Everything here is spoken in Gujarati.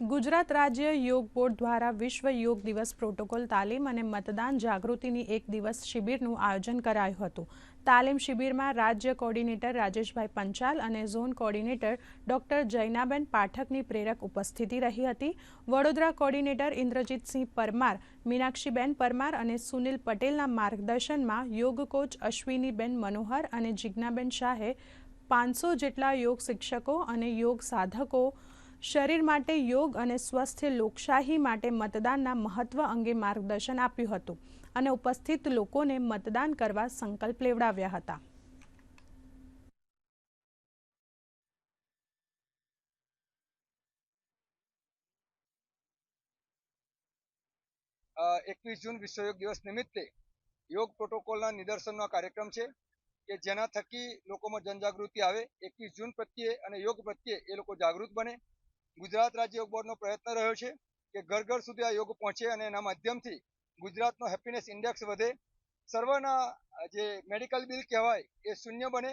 ગુજરાત રાજ્ય યોગ બોર્ડ દ્વારા વિશ્વ યોગ દિવસ પ્રોટોકોલ તાલીમ અને મતદાન જાગૃતિની એક દિવસ શિબિરનું આયોજન કરાયું હતું. તાલીમ શિબિરમાં રાજ્ય કોર્ડિનેટર રાજેશભાઈ પંચાલ અને ઝોન કોર્ડિનેટર ડોક્ટર જૈનાબેન પાઠકની પ્રેરક ઉપસ્થિતિ રહી હતી. વડોદરા કોર્ડિનેટર ઇન્દ્રજીતસિંહ પરમાર, મીનાક્ષીબેન પરમાર અને સુનિલ પટેલના માર્ગદર્શનમાં યોગ કોચ અશ્વિનીબેન મનોહર અને જિજ્ઞાબેન શાહે પાંચસો જેટલા યોગ શિક્ષકો અને યોગ સાધકો શરીર માટે યોગ અને સ્વસ્થ લોકશાહી માટે મતદાનના મહત્વ અંગે માર્ગદર્શન આપ્યું હતું અને ઉપસ્થિત લોકોને મતદાન કરવા સંકલ્પ લેવડાવ્યા હતા. એકવીસ જૂન વિશ્વ યોગ દિવસ નિમિત્તે યોગ પ્રોટોકોલના નિદર્શનનો કાર્યક્રમ છે કે જેના થકી લોકોમાં જનજાગૃતિ આવે. એકવીસ જૂન પ્રત્યે અને યોગ પ્રત્યે એ લોકો જાગૃત બને. ગુજરાત રાજ્ય યોગ બોર્ડનો પ્રયત્ન રહ્યો છે કે ઘર ઘર સુધી આ યોગ પહોંચે અને એના માધ્યમથી ગુજરાતનો હેપીનેસ ઇન્ડેક્સ વધે. સર્વના જે મેડિકલ બિલ કહેવાય એ શૂન્ય બને